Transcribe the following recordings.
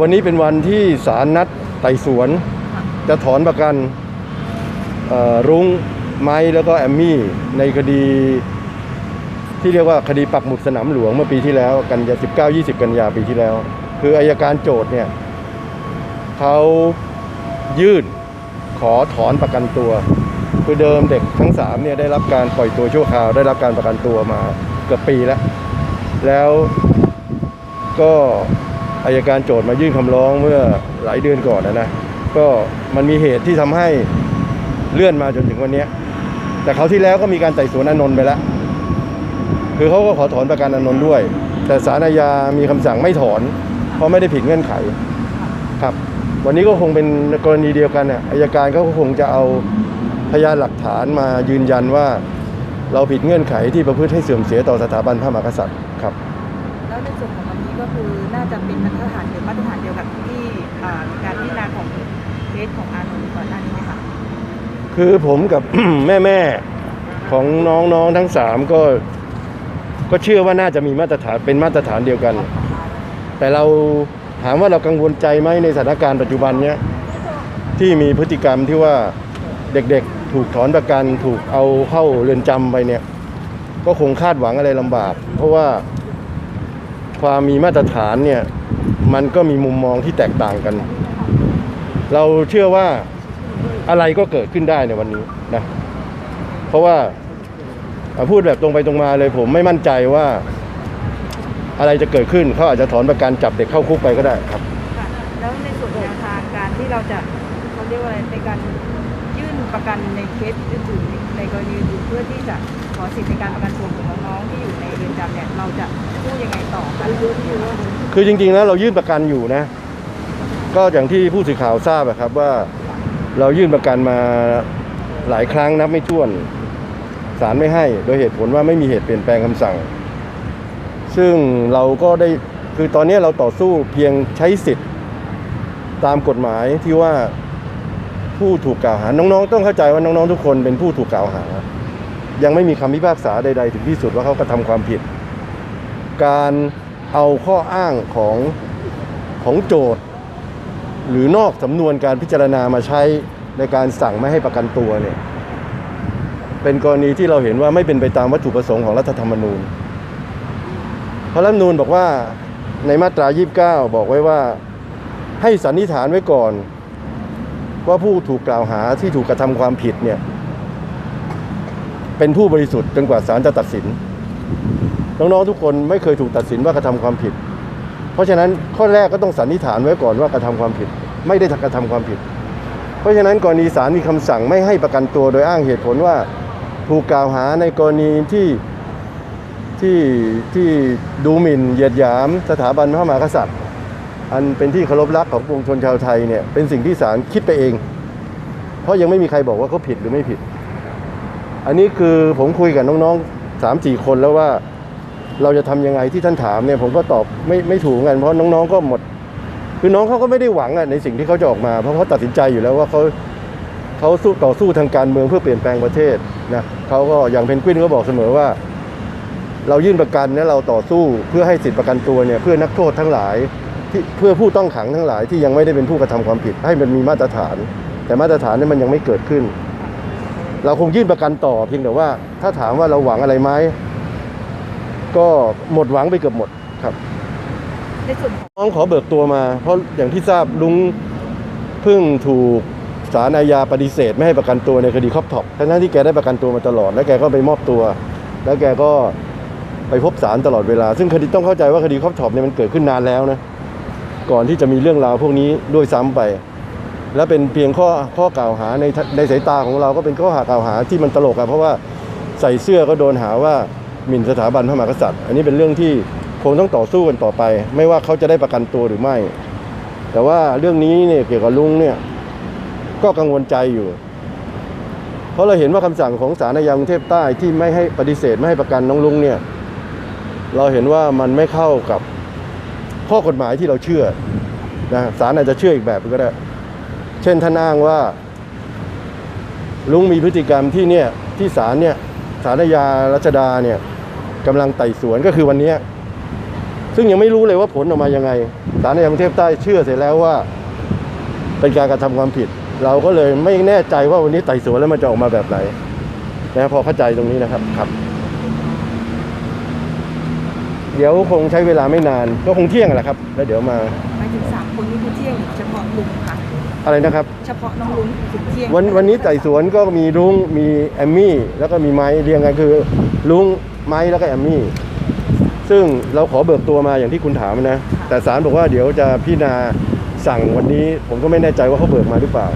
วันนี้เป็นวันที่ศาลนัดไต่สวน จะถอนประกันรุ้งไม้แล้วก็แอมมี่ในคดี ที่เรียกว่าคดีปักหมุดสนามหลวงเมื่อปีที่แล้ว กันยา19 20 กันยาปีที่แล้ว คืออายการโจทย์เนี่ยเขายื่นขอถอนประกันตัว คือเดิมเด็กทั้งสามเนี่ยได้รับการปล่อยตัวชั่วคราวได้รับการประกันตัวมาเกือบปีแล้ว แล้วก็ อายการโจทย์มายื่นคำร้องเมื่อหลายเดือนก่อนนะนะก็มันมีเหตุที่ทำให้เลื่อนมาจนถึงวันนี้ แต่เขาที่แล้วก็มีการไต่สวนอนนท์ไปแล้ว คือเขาก็ขอถอนประกันอนนท์ด้วย แต่ศาลอาญามีคำสั่งไม่ถอน เพราะไม่ได้ผิดเงื่อนไขครับ วันนี้ก็คงเป็นกรณีเดียวกันน่ะอายการเขาก็คงจะเอาพยานหลักฐานมายืนยันว่า เราผิดเงื่อนไขที่ประพฤติให้เสื่อมเสียต่อสถาบันพระมหากษัตริย์ครับ ในส่วนของวันนี้ก็คือน่าจะเป็นมาตรฐานหรือมาตรฐานเดียวกับที่การพิจารณาของเคสของอานนท์ก่อนหน้านี้ไหมคะคือผมกับแม่แม่ๆของน้องๆทั้งสามก็ก็เชื่อว่าน่าจะมีมาตรฐานเป็นมาตรฐานเดียวกัน แต่เราถามว่าเรากังวลใจไหมในสถานการณ์ปัจจุบันเนี้ยที่มีพฤติกรรมที่ว่าเด็กๆ ถูกถอนประกันถูกเอาเข้าเรือนจำไปเนี่ย ก็คงคาดหวังอะไรลำบาก เพราะว่า ความมีมาตรฐานเนี่ยมันก็มีมุมมองที่แตกต่างกัน เราเชื่อว่าอะไรก็เกิดขึ้นได้ในวันนี้นะเพราะว่าพูดแบบตรงไปตรงมาเลยผมไม่มั่นใจว่า อะไรจะเกิดขึ้นเขาอาจจะถอนประกันจับเด็กเข้าคุกไปก็ได้ครับแล้วในส่วนแนวทางการที่เราจะเขาเรียกว่าอะไรในการ ประกันในเคสอื่นๆในกรณีอื่นเพื่อที่จะขอสิทธิในการประกันตัวของน้องๆที่อยู่ในเรือนจำเนี่ยเราจะพูดยังไงต่อคะคือจริงๆแล้วเรายื่นประกันอยู่นะ ก็อย่างที่ผู้สื่อข่าวทราบอะครับว่าเรายื่นประกันมาหลายครั้งนับไม่ถ้วนศาลไม่ให้ โดยเหตุผลว่าไม่มีเหตุเปลี่ยนแปลงคำสั่ง ซึ่งเราก็ได้คือตอนนี้เราต่อสู้เพียงใช้สิทธิ์ตามกฎหมายที่ว่า ผู้ถูกกล่าวหา น้องๆ ต้องเข้าใจว่าน้องๆ ทุกคนเป็นผู้ถูกกล่าวหา ยังไม่มีคำพิพากษาใด ๆ ถึงที่สุดว่าเขากระทำความผิด การเอาข้ออ้างของของโจทย์ หรือนอกสำนวนการพิจารณามาใช้ในการสั่งไม่ให้ประกันตัวเนี่ยเป็นกรณีที่เราเห็นว่าไม่เป็นไปตามวัตถุประสงค์ของรัฐธรรมนูญ เพราะรัฐธรรมนูญบอกว่าในมาตรา 29 บอกไว้ว่าให้สันนิษฐานไว้ก่อน ว่าผู้ถูกกล่าวหาที่ถูกกระทำความผิดเนี่ยเป็นผู้บริสุทธิ์จนกว่าศาลจะตัดสิน น้องๆทุกคนไม่เคยถูกตัดสินว่ากระทำความผิด เพราะฉะนั้นข้อแรกก็ต้องสันนิษฐานไว้ก่อนว่ากระทำความผิด ไม่ได้กระทำความผิด เพราะฉะนั้นกรณีศาลมีคำสั่งไม่ให้ประกันตัวโดยอ้างเหตุผลว่าถูกกล่าวหาในกรณีที่ที่ที่ดูหมิ่นเหยียดหยาม สถาบันพระมหากษัตริย์ อันเป็นที่เคารพรักของปวงชนชาวไทยเนี่ยเป็นสิ่งที่ศาลคิดไปเอง เพราะยังไม่มีใครบอกว่าเขาผิดหรือไม่ผิด อันนี้คือผมคุยกับน้องๆสามสี่คนแล้วว่าเราจะทำยังไงที่ท่านถามเนี่ยผมก็ตอบไม่ไม่ถูกกัน เพราะน้องๆก็หมด คือน้องเขาก็ไม่ได้หวังอะในสิ่งที่เขาจะออกมา เพราะเขาตัดสินใจอยู่แล้วว่าเขาเขาสู้ต่อสู้ทางการเมืองเพื่อเปลี่ยนแปลงประเทศนะเขาก็อย่างเพนกวินก็บอกเสมอว่า เรายื่นประกันเนี่ยเราต่อสู้เพื่อให้สิทธิประกันตัวเนี่ยเพื่อนักโทษทั้งหลาย ที่เพื่อผู้ต้องขังทั้งหลายที่ยังไม่ได้เป็นผู้กระทำความผิด ให้มันมีมาตรฐาน แต่มาตรฐานเนี่ยมันยังไม่เกิดขึ้น เราคงยื่นประกันต่อเพียงแต่ว่า ถ้าถามว่าเราหวังอะไรไหมก็หมดหวังไปเกือบหมดครับในส่วนของน้องขอเบิกตัวมา เพราะอย่างที่ทราบลุงเพิ่งถูกศาลอาญาปฏิเสธ ไม่ให้ประกันตัวในคดีครอบท็อปทั้งๆที่แกได้ประกันตัวมาตลอด แล้วแกก็ไปมอบตัว แล้วแกก็ไปพบศาลตลอดเวลา ซึ่งคดีต้องเข้าใจว่าคดีครอบท็อปเนี่ยมันเกิดขึ้นนานแล้วนะ ก่อนที่จะมีเรื่องราวพวกนี้ด้วยซ้ำไป และเป็นเพียงข้อข้อกล่าวหาในในสายตาของเราก็เป็นข้อหากล่าวหาที่มันตลกอะเพราะว่าใส่เสื้อก็โดนหาว่าหมิ่นสถาบันพระมหากษัตริย์ อันนี้เป็นเรื่องที่คงต้องต่อสู้กันต่อไป ไม่ว่าเขาจะได้ประกันตัวหรือไม่ แต่ว่าเรื่องนี้เนี่ยเกี่ยวกับลุงเนี่ยก็กังวลใจอยู่ เพราะเราเห็นว่าคำสั่งของศาลอาญากรุงเทพใต้ที่ไม่ให้ปฏิเสธไม่ให้ประกันน้องลุงเนี่ย เราเห็นว่ามันไม่เข้ากับ ข้อกฎหมายที่เราเชื่อนะศาลอาจจะเชื่ออีกแบบก็ได้ เช่นท่านอ้างว่า ลุงมีพฤติกรรมที่เนี่ยที่ศาลเนี่ยศาลอาญารัชดาเนี่ยกำลังไต่สวนก็คือวันนี้ซึ่งยังไม่รู้เลยว่าผลออกมายังไงศาลในกรุงเทพใต้เชื่อเสร็จแล้วว่า เป็นการกระทำความผิด เราก็เลยไม่แน่ใจว่าวันนี้ไต่สวนแล้วมันจะออกมาแบบไหนนะพอเข้าใจตรงนี้นะครับครับ เดี๋ยวคงใช้เวลาไม่นานก็คงเที่ยงแหละครับ แล้วเดี๋ยวมาหมายถึงสามคนนี้คือเที่ยงเฉพาะลุงค่ะ อะไรนะครับ เฉพาะน้องลุงถึงเที่ยงวันวันนี้ไต่สวนก็มีลุงมีแอมมี่ แล้วก็มีไม้เรียงกันคือลุงไม้แล้วก็แอมมี่ ซึ่งเราขอเบิกตัวมาอย่างที่คุณถามนะ แต่ศาลบอกว่าเดี๋ยวจะพิจารณาสั่งวันนี้ ผมก็ไม่แน่ใจว่าเขาเบิกมาหรือเปล่า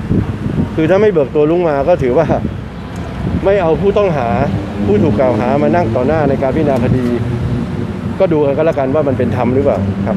คือถ้าไม่เบิกตัวลุงมาก็ถือว่า ไม่เอาผู้ต้องหาผู้ถูกกล่าวหามานั่งต่อหน้าในการพิจารณาคดี ก็ดูกันก็แล้วกันว่ามันเป็นธรรมหรือเปล่าครับ